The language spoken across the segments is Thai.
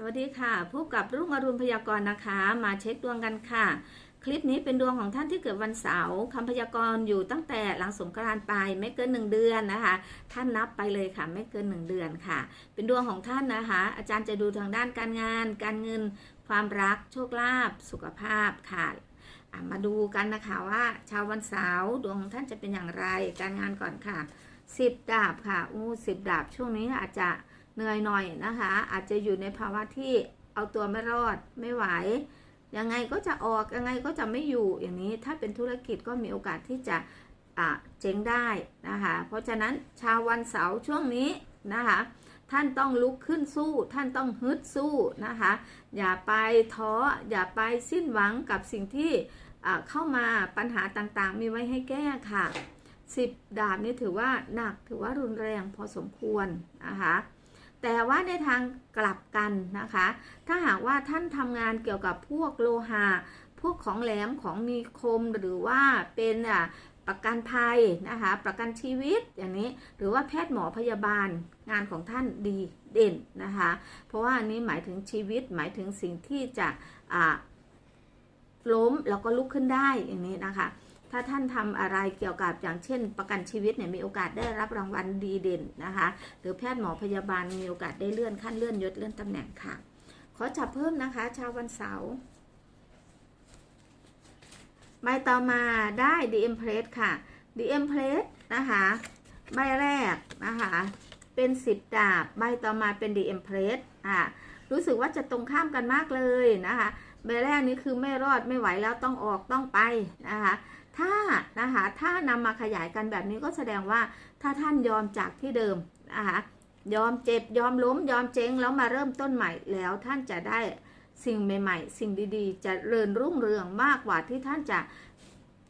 สวัสดีค่ะพบกับรุ่งอรุณพยากรณ์นะคะ มาเช็คดวงกันค่ะ คลิปนี้เป็นดวงของท่านที่เกิดวันเสาร์คำพยากรณ์อยู่ตั้งแต่หลังสงกรานต์ไปไม่เกินหนึ่งเดือนนะคะ ท่านนับไปเลยค่ะ ไม่เกินหนึ่งเดือนค่ะ เป็นดวงของท่านนะคะ อาจารย์จะดูทางด้านการงาน การเงิน ความรัก โชคลาภสุขภาพค่ะอะมาดูกันนะคะว่า ชาววันเสาร์ดวงของท่านจะเป็นอย่างไรการงานก่อนค่ะสิบดาบค่ะอู้สิบดาบช่วงนี้อาจจะ เหนื่อยหน่อยนะคะ อาจจะอยู่ในภาวะที่เอาตัวไม่รอดไม่ไหว ยังไงก็จะออกยังไงก็จะไม่อยู่อย่างนี้ ถ้าเป็นธุรกิจก็มีโอกาสที่จะเจ๊งได้นะคะ เพราะฉะนั้นชาววันเสาร์ช่วงนี้นะคะ ท่านต้องลุกขึ้นสู้ ท่านต้องฮึดสู้นะคะ อย่าไปท้อ อย่าไปสิ้นหวังกับสิ่งที่เข้ามาปัญหาต่างๆ มีไว้ให้แก้ค่ะสิบดาบนี่ถือว่าหนักถือว่ารุนแรงพอสมควรนะคะ แต่ว่าในทางกลับกันนะคะ ถ้าหากว่าท่านทำงานเกี่ยวกับพวกโลหะ พวกของแหลมของมีคมหรือว่าเป็นอะประกันภัยนะคะ ประกันชีวิตอย่างนี้ หรือว่าแพทย์หมอพยาบาลงานของท่านดีเด่นนะคะ เพราะว่าอันนี้หมายถึงชีวิตหมายถึงสิ่งที่จะอ่าล้มแล้วก็ลุกขึ้นได้อย่างนี้นะคะ ถ้าท่านทำอะไรเกี่ยวกับอย่างเช่น ประกันชีวิตเนี่ยมีโอกาสได้รับรางวัลดีเด่นนะคะ หรือแพทย์หมอพยาบาลมีโอกาสได้เลื่อนขั้นเลื่อนยศเลื่อนตำแหน่งค่ะ ขอจับเพิ่มนะคะ ชาววันเสาร์ใบต่อมาได้ The Empress ค่ะ The Empress นะคะใบแรกนะคะเป็นสิบดาบ ใบต่อมาเป็น The Empress อ่ารู้สึกว่าจะตรงข้ามกันมากเลยนะคะใบแรกนี้คือไม่รอดไม่ไหวแล้วต้องออกต้องไปนะคะ ถ้านะคะถ้านำมาขยายกันแบบนี้ก็แสดงว่าถ้าท่านยอมจากที่เดิมนะคะยอมเจ็บยอมล้มยอมเจ๊งแล้วมาเริ่มต้นใหม่แล้วท่านจะได้สิ่งใหม่ ๆ สิ่งดีๆ จะเริญรุ่งเรืองมากกว่าที่ท่านจะ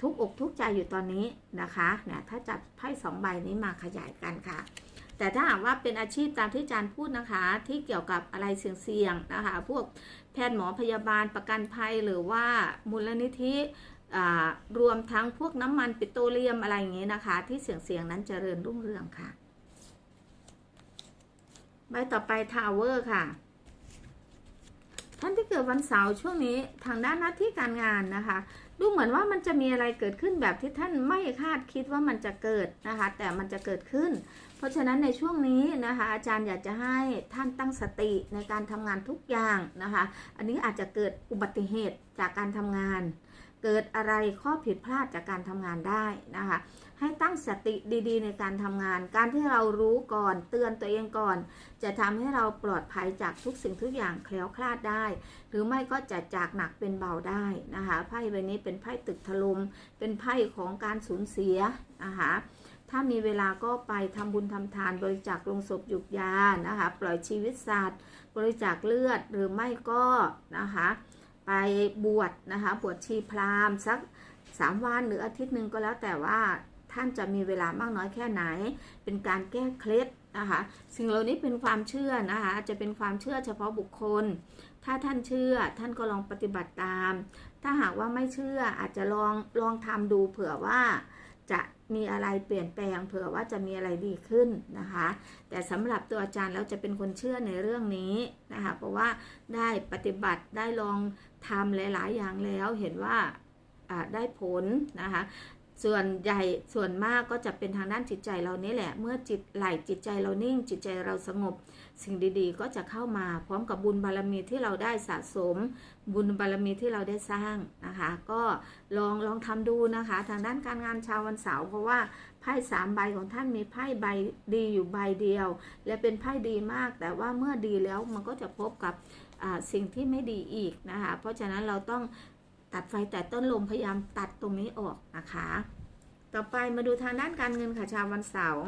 ทุกอกทุกใจอยู่ตอนนี้นะคะเนี่ยถ้าจับไพ่สองใบนี้มาขยายกันค่ะ แต่ถ้าหากว่าเป็นอาชีพตามที่อาจารย์พูดนะคะ ที่เกี่ยวกับอะไรเสี่ยงๆนะคะ พวกแพทย์หมอพยาบาลประกันภัยหรือว่ามูลนิธิ รวมทั้งพวกน้ำมันปิโตรเลียมอะไรอย่างนี้นะคะ ที่เสี่ยงนั้นเจริญรุ่งเรืองค่ะ ใบต่อไปทาวเวอร์ค่ะ ท่านที่เกิดวันเสาร์ช่วงนี้ทางด้านหน้าที่การงานนะคะ ดูเหมือนว่ามันจะมีอะไรเกิดขึ้นแบบที่ท่านไม่คาดคิดว่ามันจะเกิดนะคะ แต่มันจะเกิดขึ้น เพราะฉะนั้นในช่วงนี้นะคะ อาจารย์อยากจะให้ท่านตั้งสติในการทำงานทุกอย่างนะคะ อันนี้อาจจะเกิดอุบัติเหตุจากการทำงาน เกิดอะไรข้อผิดพลาดจากการทำงานได้นะคะ ให้ตั้งสติดีๆ ในการทำงาน การที่เรารู้ก่อนเตือนตัวเองก่อน จะทำให้เราปลอดภัยจากทุกสิ่งทุกอย่างแคล้วคลาดได้ หรือไม่ก็จะจากหนักเป็นเบาได้นะคะไพ่ใบนี้เป็นไพ่ตึกถลม่มเป็นไพ่ของการสูญเสียนะคะถ้ามีเวลาก็ไปทำบุญทำทานบริจาคลงศพหยุกยานะคะ ปล่อยชีวิตสัตว์ บริจาคเลือดหรือไม่ก็นะคะ ไปบวชนะคะบวชชีพราหมณ์สักสามวันหรืออาทิตย์หนึ่งก็แล้วแต่ว่าท่านจะมีเวลามากน้อยแค่ไหน เป็นการแก้เคล็ดนะคะสิ่งเหล่านี้เป็นความเชื่อนะคะจะเป็นความเชื่อเฉพาะบุคคล ถ้าท่านเชื่อท่านก็ลองปฏิบัติตาม ถ้าหากว่าไม่เชื่ออาจจะลองลองทำดูเผื่อว่าจะ มีอะไรเปลี่ยนแปลงเผื่อว่าจะมีอะไรดีขึ้นนะคะ แต่สำหรับตัวอาจารย์แล้วจะเป็นคนเชื่อในเรื่องนี้นะคะเพราะว่าได้ปฏิบัติได้ลองทำหลาย ๆ อย่างแล้วเห็นว่าอ่าได้ผลนะคะ ส่วนใหญ่ส่วนมากก็จะเป็นทางด้านจิตใจเรานี่แหละ เมื่อจิตไหลจิตใจเรานิ่ง จิตใจเราสงบ สิ่งดีๆ ก็จะเข้ามาพร้อมกับบุญบารมีที่เราได้สะสม บุญบารมีที่เราได้สร้างนะคะ ก็ลองลองทำดูนะคะ ทางด้านการงานชาววันเสาร์เพราะว่าไพ่สามใบของท่านมีไพ่ใบดีอยู่ใบเดียว และเป็นไพ่ดีมาก แต่ว่าเมื่อดีแล้วมันก็จะพบกับสิ่งที่ไม่ดีอีกนะคะ เพราะฉะนั้นเราต้องตัดไฟแต่ต้นลมพยายามตัดตรงนี้ออกนะคะ ต่อไปมาดูทางด้านการเงินค่ะชาววันเสาร์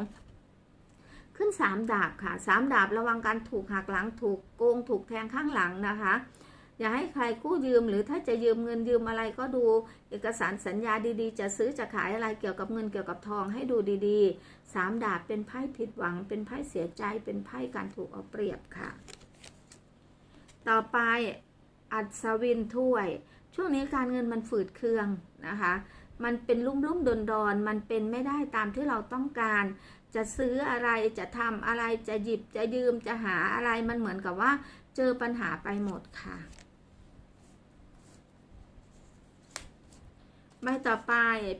ขึ้นสามดาบค่ะสามดาบระวังการถูกหักหลังถูกโกงถูกแทงข้างหลังนะคะ อย่าให้ใครกู้ยืมหรือถ้าจะยืมเงินยืมอะไรก็ดูเอกสารสัญญาดีๆ จะซื้อจะขายอะไรเกี่ยวกับเงินเกี่ยวกับทองให้ดูดีๆสามดาบเป็นไพ่ผิดหวัง เป็นไพ่เสียใจเป็นไพ่การถูกเอาเปรียบค่ะ ต่อไปอัศวินถ้วย ช่วงนี้การเงินมันฝืดเคืองนะคะ มันเป็นลุ่มลุ่มดอนดอนมันเป็นไม่ได้ตามที่เราต้องการ จะซื้ออะไรจะทำอะไรจะหยิบจะยืมจะหาอะไรมันเหมือนกับว่า เจอปัญหาไปหมดค่ะใบต่อไป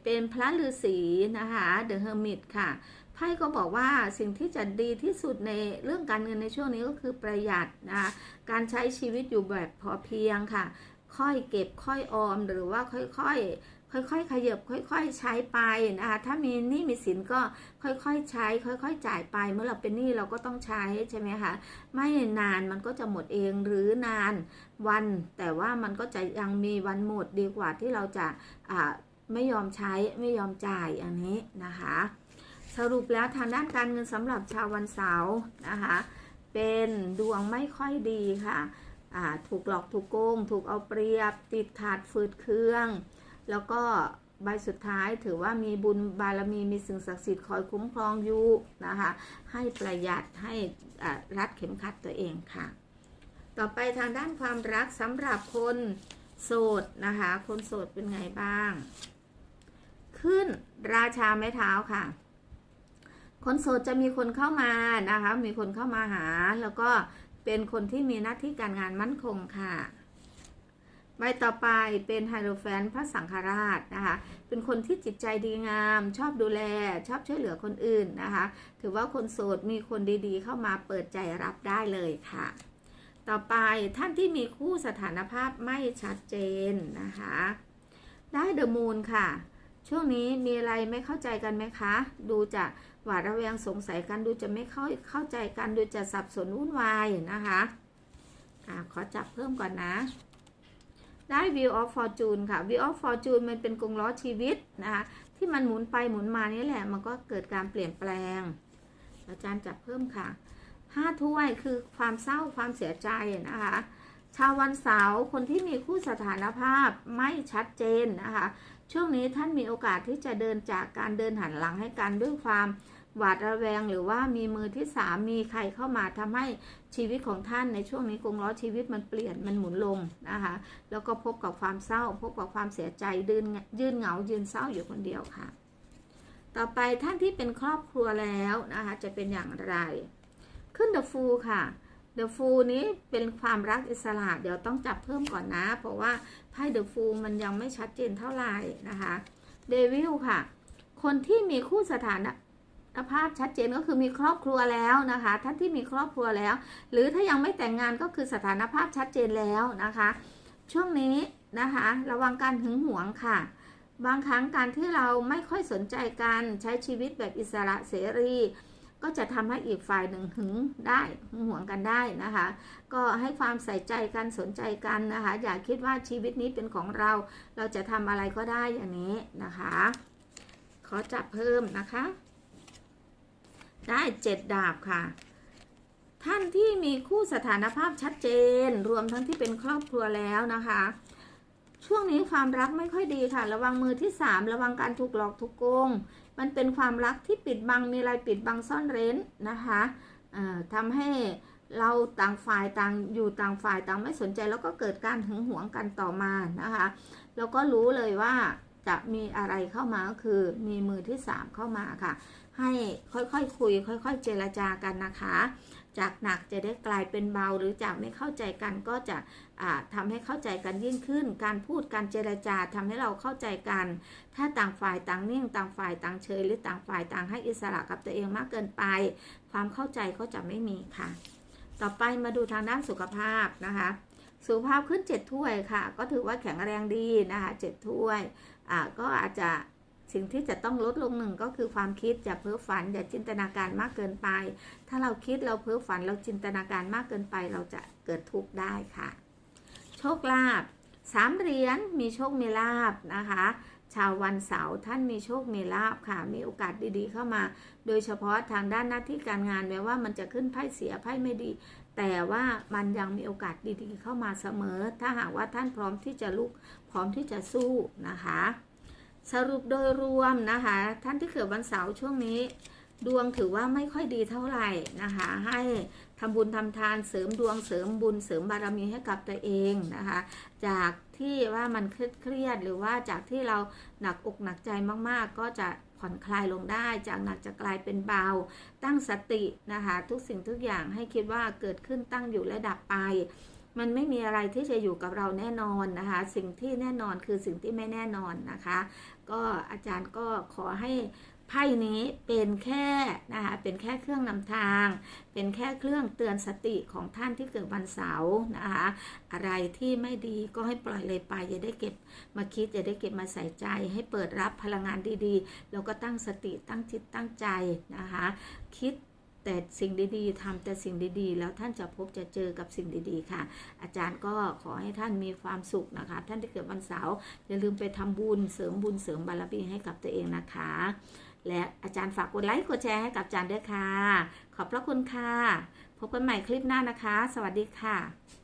เป็นพระฤาษีนะคะ The Hermit ค่ะไพ่ก็บอกว่าสิ่งที่จะดีที่สุดในเรื่องการเงินในช่วงนี้ก็คือประหยัดนะคะการใช้ชีวิตอยู่แบบพอเพียงค่ะ ค่อยเก็บค่อยออมหรือว่าค่อยๆ ค่อยๆ ขยับค่อย ๆ ใช้ไปนะคะถ้ามีหนี้มีสินก็ค่อยๆ ใช้ ค่อย ๆ จ่ายไป เมื่อเราเป็นหนี้เราก็ต้องใช้ใช่ไหมคะไม่นานมันก็จะหมดเองหรือนานวัน แต่ว่ามันก็จะยังมีวันหมดดีกว่าที่เราจะไม่ยอมใช้ไม่ยอมจ่ายอันนี้นะคะ สรุปแล้วทางด้านการเงินสำหรับชาววันเสาร์นะคะเป็นดวงไม่ค่อยดีค่ะถูกหลอกถูกโกง ถูกเอาเปรียบ ติดขาดฝืดเครื่อง แล้วก็ใบสุดท้ายถือว่ามีบุญบารมีมีสิ่งศักดิ์สิทธิ์คอยคุ้มครองอยู่นะคะ ให้ประหยัดให้รัดเข็มขัดตัวเองค่ะ ต่อไปทางด้านความรักสำหรับคนโสดนะคะ คนโสดเป็นไงบ้าง ขึ้นราชาไม้เท้าค่ะ คนโสดจะมีคนเข้ามานะคะ มีคนเข้ามาหาแล้วก็เป็นคนที่มีหน้าที่การงานมั่นคงค่ะ ใบต่อไปเป็นไฮโดรแฟนพระสังฆราชนะคะ เป็นคนที่จิตใจดีงาม ชอบดูแล ชอบช่วยเหลือคนอื่นนะคะ ถือว่าคนโสดมีคนดีๆ เข้ามาเปิดใจรับได้เลยค่ะ ต่อไปท่านที่มีคู่สถานภาพไม่ชัดเจนนะคะ ได้เดอะมูนค่ะ ช่วงนี้มีอะไรไม่เข้าใจกันไหมคะ ดูจะหวาดระแวงสงสัยกันดูจะไม่เข้าเข้าใจกันดูจะสับสนวุ่นวายนะคะอ่าขอจับเพิ่มก่อนนะ ได้ Wheel of Fortune ค่ะ Wheel of Fortune มันเป็นกงล้อชีวิตนะคะที่มันหมุนไปหมุนมานี่แหละ มันก็เกิดการเปลี่ยนแปลง อาจารย์จับเพิ่มค่ะห้าถ้วยคือความเศร้าความเสียใจนะคะ ชาววันเสาร์คนที่มีคู่สถานภาพไม่ชัดเจนนะคะ ช่วงนี้ท่านมีโอกาสที่จะเดินจากการเดินหันหลังให้กันด้วยความ หวาดระแวงหรือว่ามีมือที่สามมีใครเข้ามาทำให้ชีวิตของท่านในช่วงนี้กงล้อชีวิตมันเปลี่ยนมันหมุนลงนะคะแล้วก็พบกับความเศร้า พบกับความเสียใจยืนยืนเหงายืนเศร้าอยู่คนเดียวค่ะ ต่อไปท่านที่เป็นครอบครัวแล้วนะคะจะเป็นอย่างไร ขึ้นเดอะฟูค่ะเดอะฟูนี้เป็นความรักอิสระเดี๋ยวต้องจับเพิ่มก่อนนะ เพราะว่าไพ่เดอะฟูมันยังไม่ชัดเจนเท่าไหร่นะคะเดวิลค่ะ คนที่มีคู่สถานะ ภาพชัดเจนก็คือมีครอบครัวแล้วนะคะ ท่านที่มีครอบครัวแล้ว หรือถ้ายังไม่แต่งงานก็คือสถานภาพชัดเจนแล้วนะคะ ช่วงนี้นะคะ ระวังการหึงหวงค่ะ บางครั้งการที่เราไม่ค่อยสนใจกันใช้ชีวิตแบบอิสระเสรีก็จะทำให้อีกฝ่ายหนึ่งหึงได้หึงหวงกันได้นะคะ ก็ให้ความใส่ใจกันสนใจกันนะคะ อย่าคิดว่าชีวิตนี้เป็นของเรา เราจะทำอะไรก็ได้อย่างนี้นะคะ ขอจับเพิ่มนะคะ ได้เจ็ดดาบค่ะ ท่านที่มีคู่สถานภาพชัดเจน รวมทั้งที่เป็นครอบครัวแล้วนะคะ ช่วงนี้ความรักไม่ค่อยดีค่ะ ระวังมือที่สามระวังการถูกหลอกถูกโกง มันเป็นความรักที่ปิดบังมีอะไรปิดบังซ่อนเร้นนะคะอ่าทำให้เราต่างฝ่ายต่างอยู่ต่างฝ่ายต่างไม่สนใจแล้วก็เกิดการหึงหวงกันต่อมานะคะแล้วก็รู้เลยว่าจะมีอะไรเข้ามาก็คือมีมือที่สามเข้ามาค่ะ ให้ค่อยๆคคุย ค่อย ๆ เจรจากันนะคะ จากหนักจะได้กลายเป็นเบาหรือจากไม่เข้าใจกันก็จะอ่าทำให้เข้าใจกันยิ่งขึ้น การพูดการเจรจาทำให้เราเข้าใจกัน ถ้าต่างฝ่ายต่างนิ่งต่างฝ่ายต่างเฉยหรือต่างฝ่ายต่างให้อิสระกับตัวเองมากเกินไป ความเข้าใจก็จะไม่มีค่ะ ต่อไปมาดูทางด้านสุขภาพนะคะสุขภาพขึ้น 7 ถ้วยค่ะ ก็ถือว่าแข็งแรงดีนะคะ 7 ถ้วย อ่า ก็อาจจะ สิ่งที่จะต้องลดลงหนึ่งก็คือความคิดอย่าเพ้อฝันอย่าจินตนาการมากเกินไป ถ้าเราคิดเราเพ้อฝันเราจินตนาการมากเกินไป เราจะเกิดทุกข์ได้ค่ะ โชคลาภสามเหรียญมีโชคมีลาบนะคะ ชาววันเสาร์ท่านมีโชคมีลาบค่ะ มีโอกาสดีๆเข้ามา โดยเฉพาะทางด้านหน้าที่การงานแม้ว่ามันจะขึ้นไพ่เสียไพ่ไม่ดี แต่ว่ามันยังมีโอกาสดีๆเข้ามาเสมอ ถ้าหากว่าท่านพร้อมที่จะลุกพร้อมที่จะสู้นะคะ สรุปโดยรวมนะคะ ท่านที่เกิดวันเสาร์ช่วงนี้ ดวงถือว่าไม่ค่อยดีเท่าไหร่นะคะ ให้ทำบุญทำทานเสริมดวงเสริมบุญเสริมบารมีให้กับตัวเองนะคะ จากที่ว่ามันเครียดหรือว่าจากที่เราหนักอกหนักใจมากๆ ก็จะผ่อนคลายลงได้ จากหนักจะกลายเป็นเบา ตั้งสตินะคะ ทุกสิ่งทุกอย่างให้คิดว่าเกิดขึ้นตั้งอยู่และดับไป มันไม่มีอะไรที่จะอยู่กับเราแน่นอนนะคะ สิ่งที่แน่นอนคือสิ่งที่ไม่แน่นอนนะคะ ก็อาจารย์ก็ขอให้ไพ่นี้เป็นแค่นะคะเป็นแค่เครื่องนำทาง เป็นแค่เครื่องเตือนสติของท่านที่เกิดวันเสาร์นะคะอะไรที่ไม่ดีก็ให้ปล่อยเลยไปอย่าได้เก็บมาคิดอย่าได้เก็บมาใส่ใจ ให้เปิดรับพลังงานดีๆ แล้วก็ตั้งสติตั้งจิตตั้งใจนะคะคิด แต่สิ่งดีๆทำแต่สิ่งดีๆ แล้วท่านจะพบจะเจอกับสิ่งดีๆ ค่ะ อาจารย์ก็ขอให้ท่านมีความสุขนะคะ ท่านที่เกิดวันเสาร์อย่าลืมไปทำบุญเสริมบุญเสริมบารมีให้กับตัวเองนะคะ และอาจารย์ฝากกดไลค์กดแชร์ให้กับอาจารย์ด้วยค่ะ ขอบพระคุณค่ะ พบกันใหม่คลิปหน้านะคะ สวัสดีค่ะ